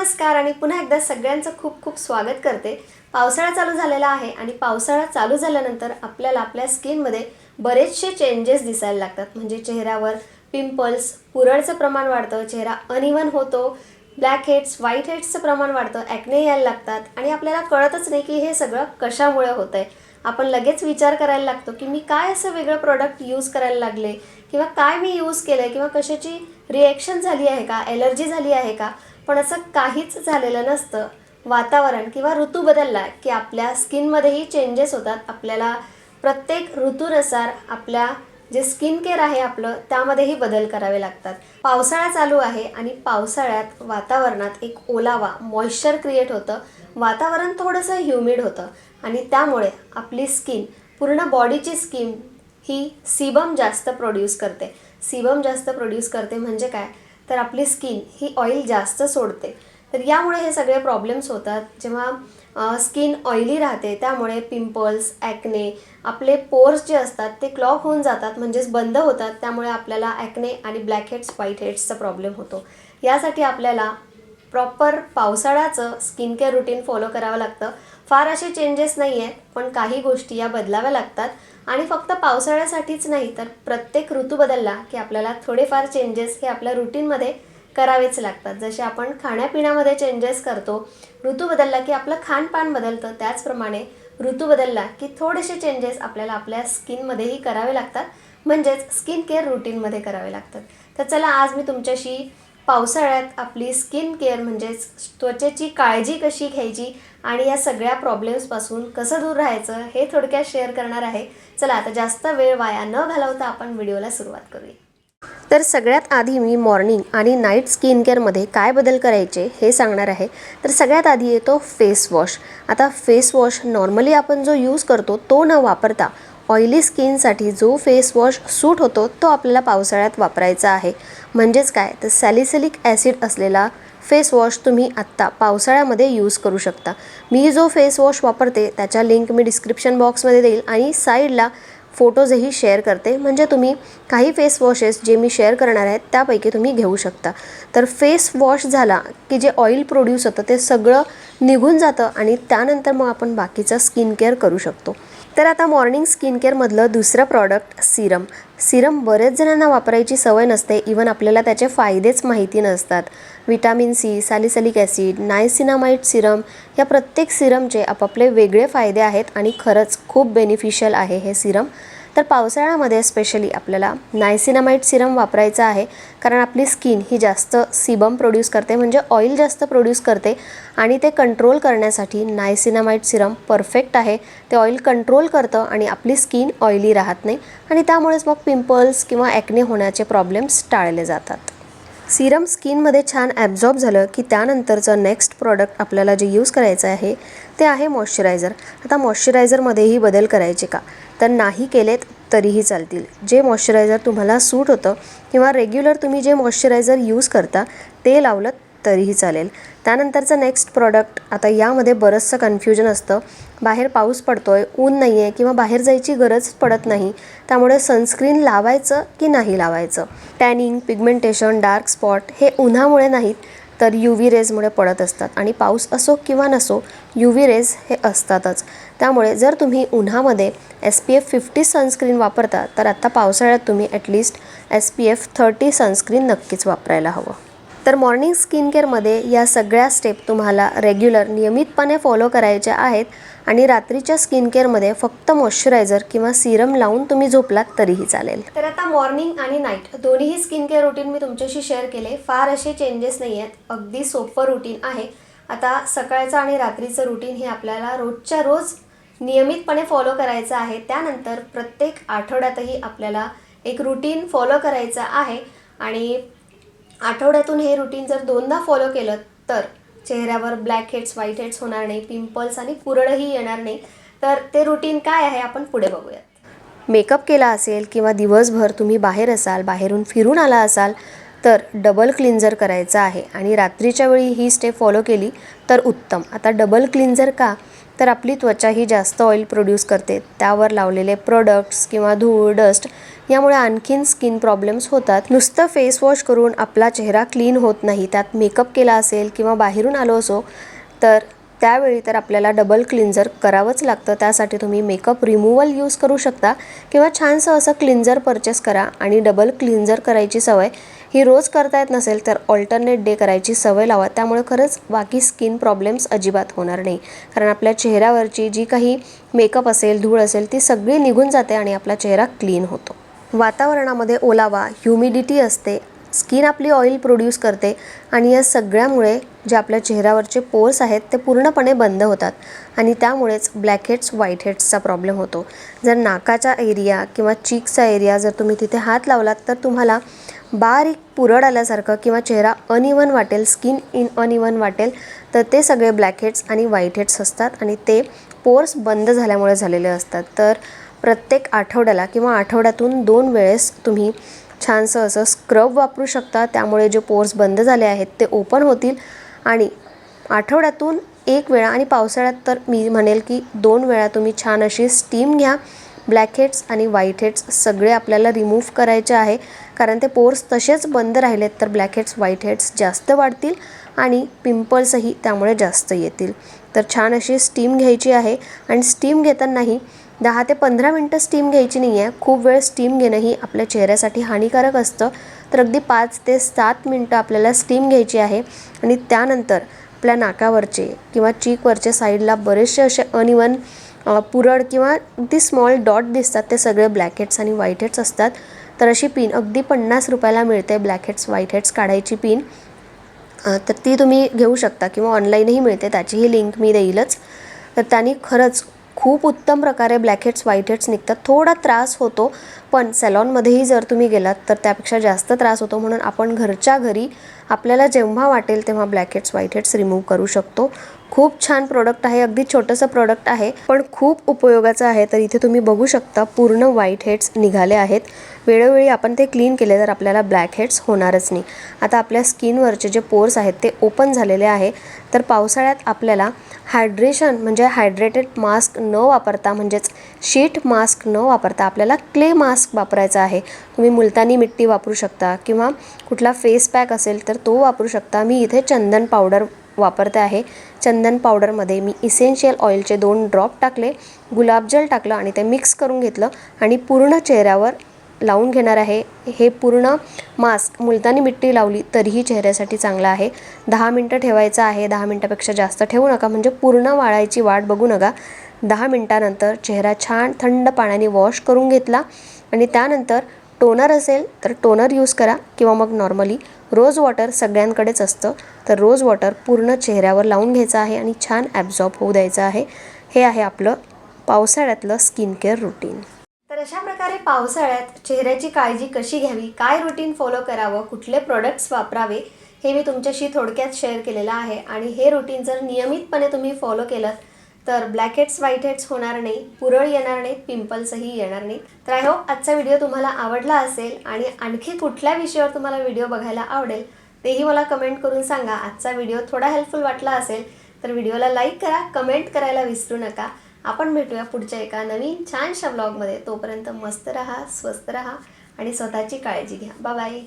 नमस्कार आणि पुन्हा एकदा सगळ्यांचं खूप खूप स्वागत करते. पावसाळा चालू झालेला आहे आणि पावसाळा चालू झाल्यानंतर आपल्याला आपल्या स्किनमध्ये बरेचसे चेंजेस दिसायला लागतात. म्हणजे चेहऱ्यावर पिंपल्स पुरळचं प्रमाण वाढतं चेहरा अनइवन होतो ब्लॅक हेड्स व्हाईट हेड्सचं प्रमाण वाढतं ॲक्ने यायला लागतात आणि आपल्याला कळतच नाही की हे सगळं कशामुळे होतं आहे आपण लगेच विचार करायला लागतो की मी काय असं वेगळं प्रोडक्ट यूज करायला लागले? किंवा काय मी यूज केलं आहे किंवा कशाची रिॲक्शन झाली आहे का? ॲलर्जी झाली आहे का? पण असं काहीच झालेलं नसतं. वातावरण किंवा ऋतू बदलला की आपल्या स्किनमध्येही चेंजेस होतात. आपल्याला प्रत्येक ऋतूनुसार आपल्या जे स्किन केअर आहे आपलं त्यामध्येही बदल करावे लागतात. पावसाळा चालू आहे आणि पावसाळ्यात वातावरणात एक ओलावा मॉइश्चर क्रिएट होतं. वातावरण थोडंसं ह्युमिड होतं आणि त्यामुळे आपली स्किन पूर्ण बॉडीची स्किन ही सीबम जास्त प्रोड्यूस करते. सीबम जास्त प्रोड्यूस करते म्हणजे काय? तर आपली स्किन ही ऑइल जास्त सोडते. तर यामुळे हे सगळे प्रॉब्लेम्स होतात. जेव्हा स्किन ऑइली राहते त्यामुळे पिंपल्स ॲक्ने आपले पोर्स जे असतात ते क्लॉक होऊन जातात म्हणजेच बंद होतात. त्यामुळे आपल्याला ॲक्ने आणि ब्लॅक हेड्स व्हाईट हेड्सचा प्रॉब्लेम होतो. यासाठी आपल्याला प्रॉपर पावसाळ्याचं स्किन केअर रुटीन फॉलो करावं लागतं. फार असे चेंजेस नाही आहेत पण काही गोष्टी या बदलाव्या लागतात. आणि फक्त पावसाळ्यासाठीच नाही तर प्रत्येक ऋतू बदलला की आपल्याला थोडेफार चेंजेस हे आपल्या रुटीनमध्ये करावेच लागतात. जसे आपण खाण्यापिण्यामध्ये चेंजेस करतो ऋतू बदलला की आपलं खानपान बदलतं त्याचप्रमाणे ऋतू बदलला की थोडेसे चेंजेस आपल्याला आपल्या स्किनमध्येही करावे लागतात. म्हणजेच स्किन केअर रुटीनमध्ये करावे लागतात. तर चला आज मी तुमच्याशी पावसाळ्यात आपली स्किन केअर म्हणजेच त्वचेची काळजी कशी घ्यायची आणि या सगळ्या प्रॉब्लेम्सपासून कसं दूर राहायचं हे थोडक्यात शेअर करणार आहे. चला आता जास्त वेळ वाया न घालवता आपण व्हिडिओला सुरुवात करूया. तर सगळ्यात आधी मी मॉर्निंग आणि नाईट स्किन केअरमध्ये काय बदल करायचे हे सांगणार आहे. तर सगळ्यात आधी येतो फेस वॉश आता फेस वॉश नॉर्मली आपण जो यूज करतो तो न वापरता ऑइली स्किनसाठी जो फेस वॉश सूट होतो तो आपल्याला पावसाळ्यात वापरायचा आहे. म्हणजेच काय? तर सॅलिसिलिक ॲसिड असलेला फेस वॉश तुम्ही आत्ता पावसाळ्यामध्ये यूज करू शकता. मी जो फेस वॉश वापरते त्याच्या लिंक मी डिस्क्रिप्शन बॉक्समध्ये देईल आणि साईडला फोटोजही शेअर करते. म्हणजे तुम्ही काही फेस वॉशेस जे मी शेअर करणार आहेत त्यापैकी तुम्ही घेऊ शकता. तर फेस वॉश झाला की जे ऑइल प्रोड्यूस होतं ते सगळं निघून जातं आणि त्यानंतर मग आपण बाकीचं स्किन केअर करू शकतो. तर आता मॉर्निंग स्किन केअरमधलं दुसरं प्रॉडक्ट सिरम सिरम बरेच जणांना वापरायची सवय नसते. इवन आपल्याला त्याचे फायदेच माहिती नसतात. Vitamin C salicylic acid niacinamide serum या प्रत्येक सिरमचे आपापले वेगळे फायदे आहेत आणि खरंच खूप बेनिफिशियल आहे हे सिरम. तर पावसाळ्यामध्ये स्पेशली आपल्याला नायसिनामाईट सिरम वापरायचं आहे. कारण आपली स्किन ही जास्त सिबम प्रोड्यूस करते म्हणजे ऑइल जास्त प्रोड्यूस करते. आणि ते कंट्रोल करण्यासाठी नायसिनामाईट सिरम परफेक्ट आहे. ते ऑइल कंट्रोल करतं आणि आपली स्किन ऑइली राहत नाही. आणि त्यामुळेच मग पिंपल्स किंवा ॲक्ने होण्याचे प्रॉब्लेम्स टाळले जातात. सिरम स्किनमध्ये छान ॲब्झॉर्ब झालं की त्यानंतरचं नेक्स्ट प्रॉडक्ट आपल्याला जे यूज करायचं आहे ते आहे मॉइश्चरायझर. आता मॉइश्चरायझरमध्येही बदल करायचे का? तर नाही केलेत तरीही चालतील. जे मॉइश्चरायझर तुम्हाला सूट होतं किंवा रेग्युलर तुम्ही जे मॉइश्चरायझर यूज करता ते लावलं तरीही चालेल. त्यानंतरचं नेक्स्ट प्रॉडक्ट आता यामध्ये बरंचसं कन्फ्युजन असतं. बाहेर पाऊस पडतो आहे ऊन नाही आहे किंवा बाहेर जायची गरज पडत नाही त्यामुळे सनस्क्रीन लावायचं की नाही लावायचं? टॅनिंग पिगमेंटेशन डार्क स्पॉट हे उन्हामुळे नाहीत तर यू व्ही रेजमुळे पडत असतात. आणि पाऊस असो किंवा नसो यू व्ही रेज हे असतातच. त्यामुळे जर तुम्ही उन्हामध्ये S P F fifty sunscreen वापरता तर आत्ता पावसाळ्यात तुम्ही at least S P F thirty sunscreen नक्कीच वापरायला हवं. तर मॉर्निंग स्किन केअरमध्ये या सगळ्या स्टेप तुम्हाला रेग्युलर नियमितपणे फॉलो करायच्या आहेत आणि रात्रीच्या स्किन केअरमध्ये फक्त मॉइश्चरायझर किंवा सिरम लावून तुम्ही झोपलात तरीही चालेल. तर आता मॉर्निंग आणि नाईट दोन्हीही स्किन केअर रुटीन मी तुमच्याशी शेअर केले. फार असे चेंजेस नाही आहेत. अगदी सोपं रुटीन आहे. आता सकाळचं आणि रात्रीचं रुटीन हे आपल्याला रोजच्या रोज नियमितपणे फॉलो करायचं आहे. त्यानंतर प्रत्येक आठवड्यातही आपल्याला एक रुटीन फॉलो करायचं आहे. आणि आठवड्यातून हे रुटीन जर दोनदा फॉलो केलं तर चेहऱ्यावर ब्लॅक हेड्स व्हाईट हेड्स होणार नाही पिंपल्स आणि पुरळही येणार नाही. तर ते रुटीन काय आहे आपण पुढे बघूयात. मेकअप केला असेल किंवा दिवसभर तुम्ही बाहेर असाल बाहेरून फिरून आला असाल तर डबल क्लिन्झर करायचं आहे. आणि रात्रीच्या वेळी ही स्टेप फॉलो केली तर उत्तम. आता डबल क्लिन्झर का? तर आपली त्वचा ही जास्त ऑइल प्रोड्यूस करते. त्यावर लावलेले प्रोडक्ट्स किंवा धूळ डस्ट यामुळे आणखीन स्किन प्रॉब्लेम्स होतात. नुसतं फेस वॉश करून आपला चेहरा क्लीन होत नाही. त्यात मेकअप केला असेल किंवा बाहेरून आलो असो तर त्यावेळी तर आपल्याला डबल क्लिन्झर करावंच लागतं. त्यासाठी तुम्ही मेकअप रिमूवल यूज करू शकता किंवा छानसं असं क्लिन्झर परचेस करा. आणि डबल क्लिन्झर करायची सवय ही रोज करता येत नसेल तर ऑल्टरनेट डे करायची सवय लावा. त्यामुळे खरंच बाकी स्किन प्रॉब्लेम्स अजिबात होणार नाही. कारण आपल्या चेहऱ्यावरची जी काही मेकअप असेल धूळ असेल ती सगळी निघून जाते आणि आपला चेहरा क्लीन होतो. वातावरणामध्ये ओलावा ह्युमिडिटी असते स्किन आपली ऑइल प्रोड्यूस करते आणि या सगळ्यामुळे जे आपल्या चेहऱ्यावरचे पोर्स आहेत ते पूर्णपणे बंद होतात आणि त्यामुळेच ब्लॅक हेड्स व्हाईट हेड्सचा प्रॉब्लेम होतो. जर नाकाचा एरिया किंवा चीकचा एरिया जर तुम्ही तिथे हात लावलात तर तुम्हाला बारीक पुरड आल्यासारखं किंवा चेहरा अनइवन वाटेल स्किन इन अनइवन वाटेल तर ते सगळे ब्लॅक हेड्स आणि व्हाईट हेड्स असतात आणि ते पोर्स बंद झाल्यामुळे झालेले असतात. तर प्रत्येक आठवड्याला किंवा आठवड्यातून दोन वेळेस तुम्ही छानसं असं स्क्रब वापरू शकता. त्यामुळे जे पोर्स बंद झाले आहेत ते ओपन होतील. आणि आठवड्यातून एक वेळा आणि पावसाळ्यात तर मी म्हणेल की दोन वेळा तुम्ही छान अशी स्टीम घ्या. ब्लॅक हेड्स आणि व्हाईट हेड्स सगळे आपल्याला रिमूव्ह करायचे आहे. कारण ते पोर्स तसेच बंद राहिलेत तर ब्लॅक हेड्स व्हाईट हेड्स जास्त वाढतील आणि पिंपल्सही त्यामुळे जास्त येतील. तर छान अशी स्टीम घ्यायची आहे. आणि स्टीम घेतानाही दहा ते पंधरा मिनटं स्टीम घ्यायची नाही आहे खूप वेळ स्टीम घेणंही आपल्या चेहऱ्यासाठी हानिकारक असतं. तर अगदी पाच ते सात मिनटं आपल्याला स्टीम घ्यायची आहे. आणि त्यानंतर आपल्या नाकावरचे किंवा चीकवरचे साईडला बरेचसे असे अनइवन पुरड किंवा अगदी स्मॉल डॉट दिसतात. ते सगळे ब्लॅकहेड्स आणि व्हाईट हेड्स असतात. तर अशी पिन अगदी पन्नास रुपयाला मिळते ब्लॅक हेड्स व्हाईट हेड्स काढायची पिन तर ती तुम्ही घेऊ शकता किंवा ऑनलाईनही मिळते. त्याचीही लिंक मी देईलच. तर त्यांनी खरंच खूप उत्तम प्रकारे ब्लॅक हेड्स व्हाईट हेड्स निघतात. थोडा त्रास होतो पण सॅलॉनमध्येही जर तुम्ही गेलात तर त्यापेक्षा जास्त त्रास होतो. म्हणून आपण घरच्या घरी आपल्याला जेव्हा वाटेल तेव्हा black heads whiteheads remove करू शकतो. खूप छान प्रोडक्ट आहे अगदी छोटंसं प्रोडक्ट आहे पण खूप उपयोगाचं आहे. तर इथे तुम्ही बघू शकता पूर्ण व्हाईट हेड्स निघाले आहेत. वेळोवेळी आपण ते क्लीन केले तर आपल्याला ब्लॅक हेड्स होणारच नाही. आता आपल्या स्किनवरचे जे पोर्स आहेत ते ओपन झालेले आहे. तर पावसाळ्यात आपल्याला हायड्रेशन म्हणजे हायड्रेटेड मास्क न वापरता म्हणजेच शीट मास्क न वापरता आपल्याला क्ले मास्क वापरायचा आहे. तुम्ही मुलतानी मिट्टी वापरू शकता किंवा कुठला फेस पॅक असेल तर तो वापरू शकता. मी इथे चंदन पावडर वापरते आहे. चंदन पावडरमध्ये मी इसेन्शियल ऑइलचे दोन ड्रॉप टाकले गुलाबजल टाकलं आणि ते मिक्स करून घेतलं आणि पूर्ण चेहऱ्यावर लावून घेणार आहे. हे पूर्ण मास्क मुलतानी मिट्टी लावली तरीही चेहऱ्यासाठी चांगलं आहे. दहा मिनटं ठेवायचं आहे. दहा मिनटापेक्षा जास्त ठेवू नका. म्हणजे पूर्ण वाळायची वाट बघू नका. दहा मिनटानंतर चेहरा छान थंड पाण्याने वॉश करून घेतला आणि त्यानंतर टोनर असेल तर टोनर यूज करा किंवा मग नॉर्मली रोज वॉटर सगळ्यांकडेच असतं. तर रोज वॉटर पूर्ण चेहऱ्यावर लावून घ्यायचं आहे आणि छान ॲब्झॉर्ब होऊ द्यायचं आहे. हे आहे आपलं पावसाळ्यातलं स्किन केअर रुटीन. तर अशा प्रकारे पावसाळ्यात चेहऱ्याची काळजी कशी घ्यावी काय रुटीन फॉलो करावं कुठले प्रोडक्ट्स वापरावे हे मी तुमच्याशी थोडक्यात शेअर केलेलं आहे. आणि हे रुटीन जर नियमितपणे तुम्ही फॉलो केलं तर ब्लॅक हेड्स व्हाईट हेड्स होणार नाही पुरळ येणार नाही पिंपल्सही येणार नाही तर आय होप आजचा व्हिडिओ तुम्हाला आवडला असेल आणि आणखी कुठल्या विषयावर तुम्हाला व्हिडिओ बघायला आवडेल तेही मला कमेंट करून सांगा. आजचा व्हिडिओ थोडा हेल्पफुल वाटला असेल तर व्हिडिओला लाईक करा कमेंट करायला विसरू नका. आपण भेटूया पुढच्या एका नवीन छानशा ब्लॉगमध्ये तोपर्यंत मस्त रहा स्वस्त रहा आणि स्वतःची काळजी घ्या. बाय